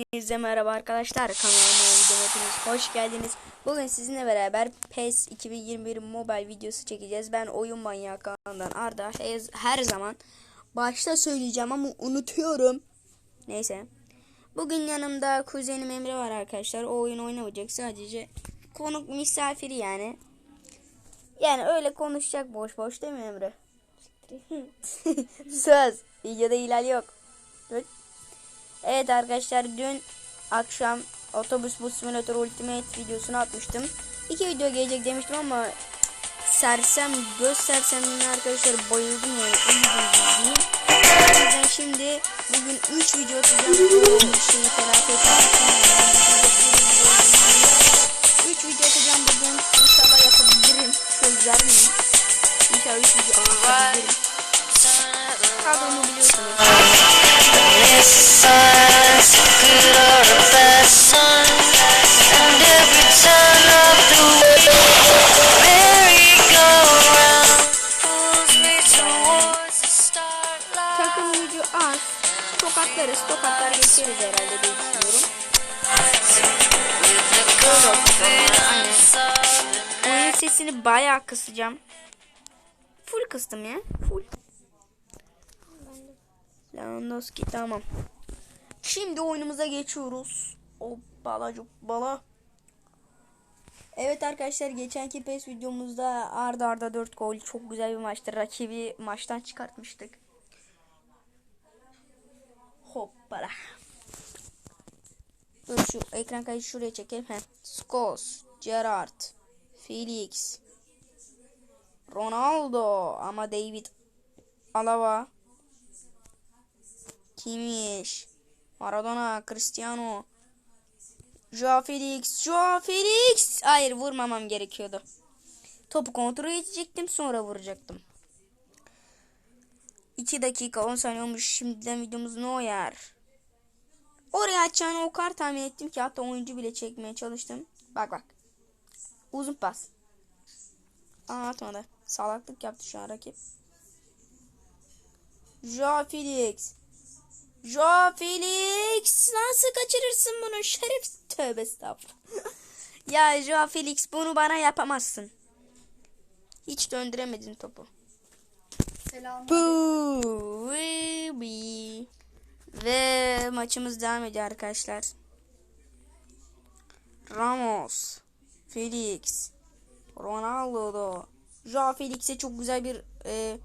Hepinize merhaba arkadaşlar kanalıma videoma hoş geldiniz. Bugün sizinle beraber PES 2021 mobile videosu çekeceğiz. Ben oyun manyağı kanalından Arda her, zaman başta söyleyeceğim ama unutuyorum. Neyse. Bugün yanımda kuzenim Emre var arkadaşlar. O oyun oynamayacak sadece konuk misafiri yani. Yani öyle konuşacak boş boş değil mi Emre? Söz. Videoda hilal yok. Evet arkadaşlar dün akşam otobüs bus simulator ultimate videosunu atmıştım. İki video gelecek demiştim ama sersem göz sersemliğine arkadaşlar bayıldım yani. O yüzden şimdi bugün 3 video atacağım. Şeyi telafi etmek 3 video atacağım bugün. Geçeriz herhalde diye düşünüyorum. Oyun sesini bayağı kısacağım. Full kıstım ya. Full. Lewandowski tamam. Şimdi oyunumuza geçiyoruz. Hoppala cuppala. Evet arkadaşlar geçenki PES videomuzda arda arda 4 gol çok güzel bir maçtı. Rakibi maçtan çıkartmıştık. Hoppala. Dur şu ekran kaydı şuraya çekelim. Heh. Scholes, Gerrard, Felix, Ronaldo ama David Alaba, Kimmich, Maradona, Cristiano, Joao Felix, Joao Felix. Hayır vurmamam gerekiyordu. Topu kontrol edecektim sonra vuracaktım. 2 dakika 10 saniye olmuş. Şimdiden videomuz Neuer. Oraya açacağını o kadar tahmin ettim ki hatta oyuncu bile çekmeye çalıştım. Bak bak. Uzun pas. Aa atmadı. Salaklık yaptı şu an rakip. Joao Felix. Joao Felix. Nasıl kaçırırsın bunu? Şeref. Tövbe estağfurullah. ya Joao Felix bunu bana yapamazsın. Hiç döndüremedin topu. Boo, wee, wee. Ve maçımız devam ediyor arkadaşlar. Ramos, Felix, Ronaldo. Joao Felix'e çok güzel bir e,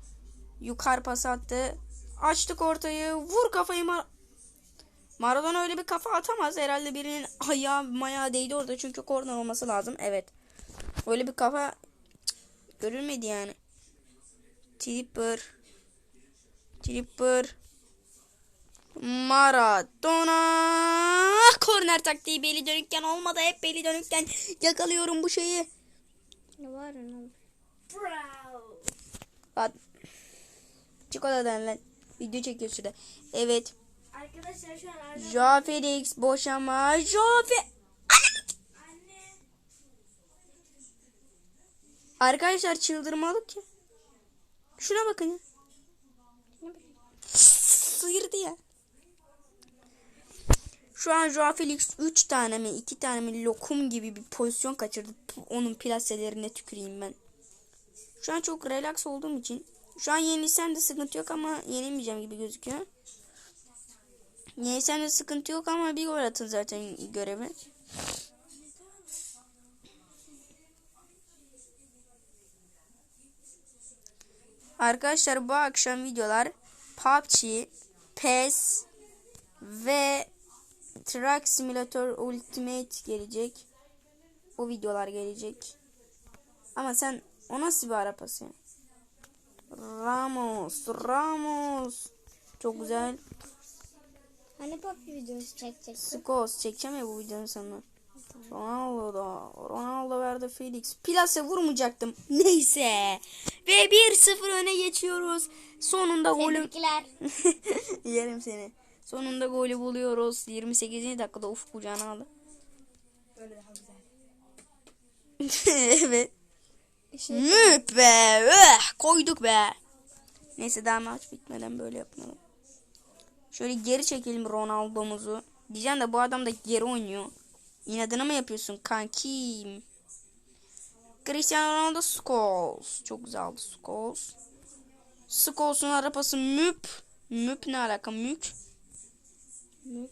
yukarı pas attı. Açtık ortayı. Vur kafayı Mar Maradona öyle bir kafa atamaz. Herhalde birinin ayağı mayağı değdi orada. Çünkü korner olması lazım. Evet. Öyle bir kafa görülmedi yani. Tripper. Tripper. Maradona. Korner taktiği beli dönükken olmadı. Hep beli dönükken yakalıyorum bu şeyi. Ne var ne? Bak. Çık odadan lan. Video çekiyor şurada. Evet. Arkadaşlar şu an Joao Felix boşama. Joao Fe... anne Arkadaşlar çıldırmalık ya. Şuna bakın ya. Sıyırdı ya. Şu an Joao Felix 3 tane mi 2 tane mi lokum gibi bir pozisyon kaçırdı. Onun plaselerine tüküreyim ben. Şu an çok relax olduğum için. Şu an yenilsem de sıkıntı yok ama yenilmeyeceğim gibi gözüküyor. Yenilsem de sıkıntı yok ama bir gol atın zaten görevi. Arkadaşlar bu akşam videolar PUBG, PES ve Truck Simulator Ultimate gelecek. O videolar gelecek. Ama sen o nasıl bir arapası? Ramos, Ramos. Çok güzel. hani pop videosu çekeceksin? Skos çekeceğim ya bu videonun sonuna. Ronaldo da. Ronaldo verdi Felix. Plase vurmayacaktım. Neyse. Ve 1-0 öne geçiyoruz. Sonunda golü... Tebrikler. Yerim seni. Sonunda golü buluyoruz. 28. dakikada ufuk kucağına aldı. evet. Müp be. Öh, koyduk be. Neyse daha maç bitmeden böyle yapalım. Şöyle geri çekelim Ronaldo'muzu. Diyeceğim de bu adam da geri oynuyor. İnadına mı yapıyorsun kankim? Cristiano Ronaldo Scholes. Çok güzel oldu Scholes. Scholes'un arabası müp. Müp ne alaka mük? Diyor?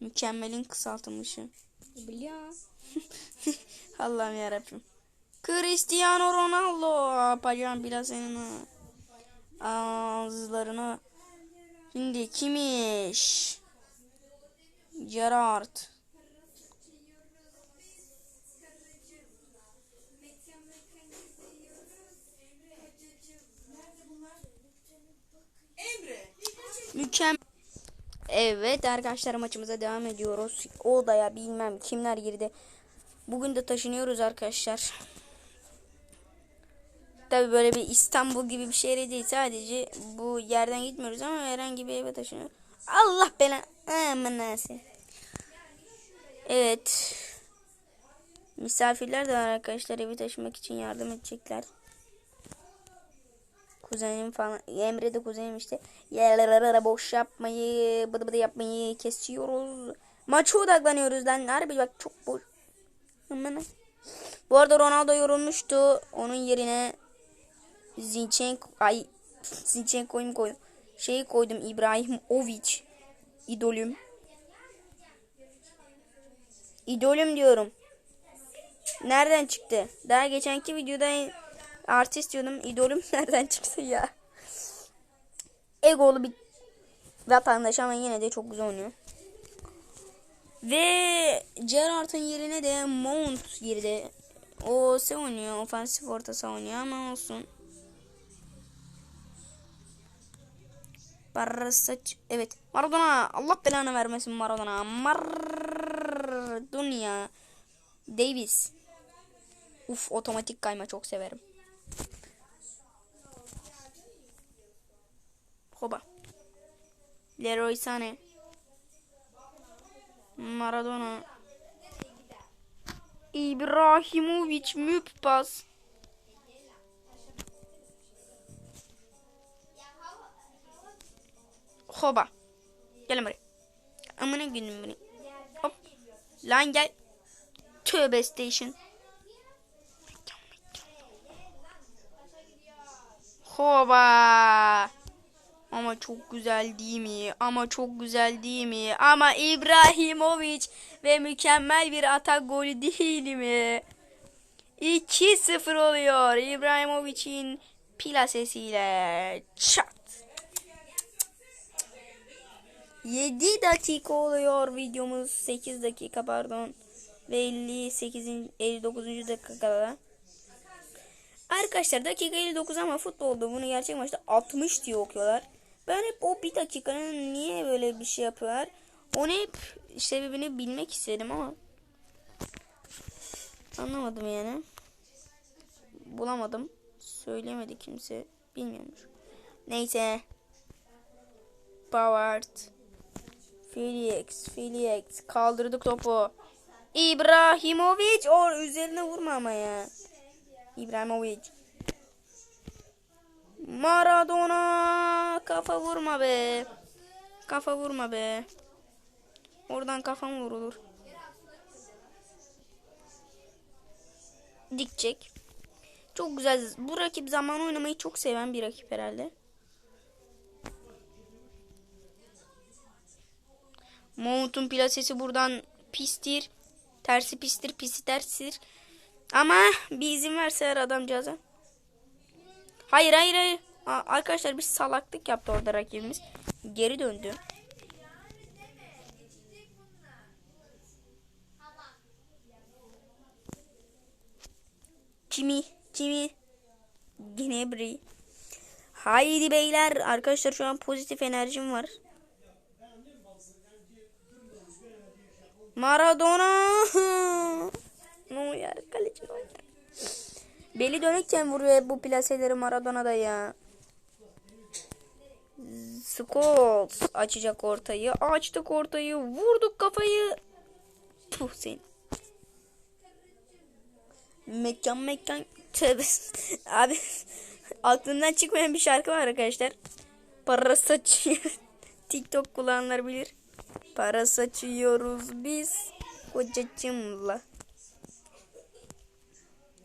Mükemmelin kısaltılmışı. Biliyor. Allah'ım yarabbim. Cristiano Ronaldo. Bacağım biraz senin ağızlarına. Şimdi kimiş? Gerard. Mükemmel. Evet arkadaşlar maçımıza devam ediyoruz. Odaya bilmem kimler girdi. Bugün de taşınıyoruz arkadaşlar. Tabi böyle bir İstanbul gibi bir şehre değil. Sadece bu yerden gitmiyoruz ama herhangi bir eve taşınıyoruz. Allah belanı. Aman nasi. Evet. Misafirler de arkadaşlar. Evi taşımak için yardım edecekler. Kuzenim falan. Emre de kuzenim işte. Yerlere boş yapmayı, bıdı bıdı yapmayı kesiyoruz. Maça odaklanıyoruz lan. Harbi bak çok boş. Bu arada Ronaldo yorulmuştu. Onun yerine Zinchenko ay Zinchenko'yu koydum? Şeyi koydum İbrahimovic. İdolüm. İdolüm diyorum. Nereden çıktı? Daha geçenki videoda artist diyordum. İdolüm nereden çıktı ya? Egolu bir vatandaş ama yine de çok güzel oynuyor. Ve Gerrard'ın yerine de Mount girdi. O şey oynuyor. Ofansif orta saha oynuyor ama olsun. Barsaç. Evet. Maradona. Allah belanı vermesin Maradona. Maradona. Davis. Uf otomatik kayma çok severim. Hoba. Leroy Sané. Maradona. İbrahimovic müp pas. Hoba. Gel buraya. Amına günüm bunu. Hop. Lan gel. Tövbe station. Hoba. Ama çok güzel değil mi? Ama çok güzel değil mi? Ama İbrahimovic ve mükemmel bir atak golü değil mi? 2-0 oluyor İbrahimovic'in plasesiyle. Çat. 7 dakika oluyor videomuz. 8 dakika pardon. Ve 58. 59. dakikada. Arkadaşlar dakika 59 ama futbolda bunu gerçek maçta 60 diye okuyorlar. Ben hep o bir dakikanın niye böyle bir şey yapıyorlar? Onu hep sebebini bilmek istedim ama anlamadım yani. Bulamadım. Söylemedi kimse. Bilmiyormuş. Neyse. Bavard. Felix. Felix. Kaldırdık topu. İbrahimovic. O üzerine vurma ama ya. İbrahimovic. Maradona. Kafa vurma be. Kafa vurma be. Oradan kafam vurulur. Dikecek. Çok güzel. Bu rakip zaman oynamayı çok seven bir rakip herhalde. Mount'un plasesi buradan pistir. Tersi pistir, pisi terstir. Ama bir izin verseler adamcağıza. Hayır hayır hayır. Aa, arkadaşlar bir salaklık yaptı orada rakibimiz. Geri döndü. Kimi, kimi, Ginebri. Haydi beyler. Arkadaşlar şu an pozitif enerjim var. Maradona. Beli dönükken vuruyor bu plaseleri Maradona'da ya. Scholes açacak ortayı. Açtık ortayı. Vurduk kafayı. Puh sen. Mekan mekan. Tövbe. Abi aklımdan çıkmayan bir şarkı var arkadaşlar. Para saçıyor. TikTok kullananlar bilir. Para saçıyoruz biz kocacığımla.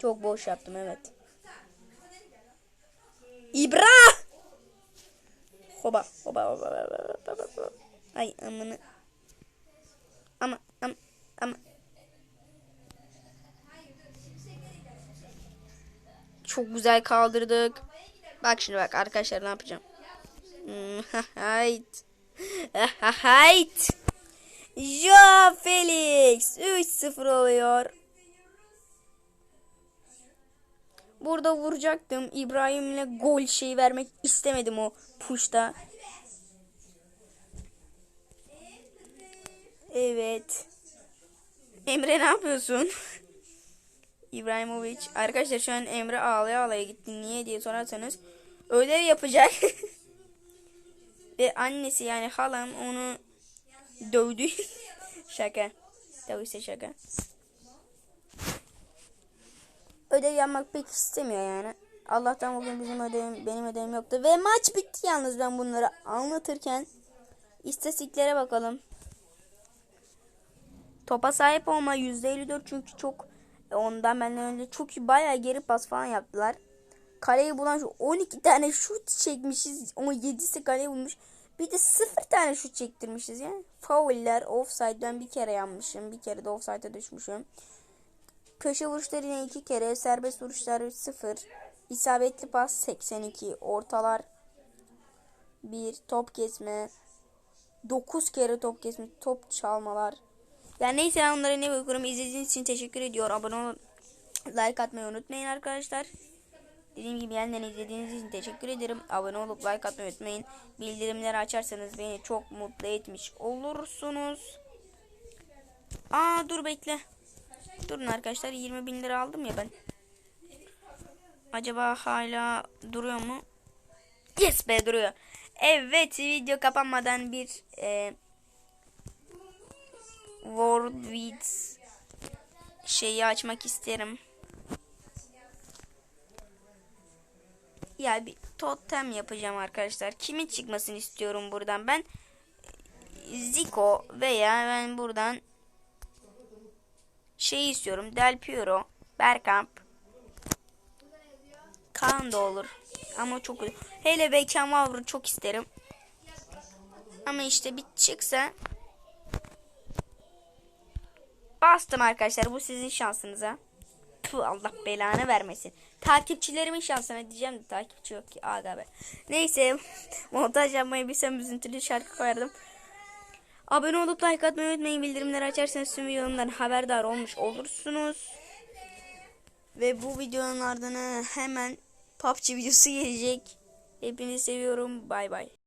Çok boş yaptım evet. İbra! Hoba hoba hoba hoba hoba hoba. Ay amını. Ama ama ama. Çok güzel kaldırdık. Bak şimdi bak arkadaşlar ne yapacağım. Hmm, Hayt. Hayt. Ja Felix 3-0 oluyor. Burada vuracaktım. İbrahim'le gol şeyi vermek istemedim o puşta. Evet. Emre ne yapıyorsun? İbrahimovic. Arkadaşlar şu an Emre ağlaya ağlaya gitti. Niye diye sorarsanız ödev yapacak. Ve annesi yani halam onu dövdü. şaka. Tabii şaka. Ödev yapmak pek istemiyor yani. Allah'tan bugün bizim ödevim, benim ödevim yoktu. Ve maç bitti yalnız ben bunları anlatırken. İstatistiklere bakalım. Topa sahip olma %54 çünkü çok e, ondan benden önce çok bayağı geri pas falan yaptılar. Kaleyi bulan şu 12 tane şut çekmişiz. 17'si kaleyi bulmuş. Bir de 0 tane şut çektirmişiz yani. Fauller, offside ben bir kere yanmışım. Bir kere de offside'a düşmüşüm. Köşe vuruşları yine 2 kere. Serbest vuruşlar 0. İsabetli pas 82. Ortalar 1. Top kesme 9 kere top kesme. Top çalmalar. Yani neyse ben onlara ne bakıyorum. İzlediğiniz için teşekkür ediyorum. Abone olup like atmayı unutmayın arkadaşlar. Dediğim gibi yeniden izlediğiniz için teşekkür ederim. Abone olup like atmayı unutmayın. Bildirimleri açarsanız beni çok mutlu etmiş olursunuz. Aa dur bekle. Durun arkadaşlar 20 bin lira aldım ya ben. Acaba hala duruyor mu? Yes be duruyor. Evet video kapanmadan bir e, World Wits şeyi açmak isterim. Ya bir totem yapacağım arkadaşlar. Kimin çıkmasını istiyorum buradan ben? Zico veya ben buradan şey istiyorum. Del Piero, Bergkamp, Kaan da olur. Ama çok hele Beckenbauer'ı çok isterim. Ama işte bir çıksa bastım arkadaşlar. Bu sizin şansınıza. Puh, Allah belanı vermesin. Takipçilerimin şansına diyeceğim de takipçi yok ki. Aga be. Neyse montaj yapmayı bilsem üzüntülü şarkı koyardım. Abone olup like atmayı unutmayın. Bildirimleri açarsanız tüm videolarımdan haberdar olmuş olursunuz. Ve bu videonun ardına hemen PUBG videosu gelecek. Hepinizi seviyorum. Bay bay.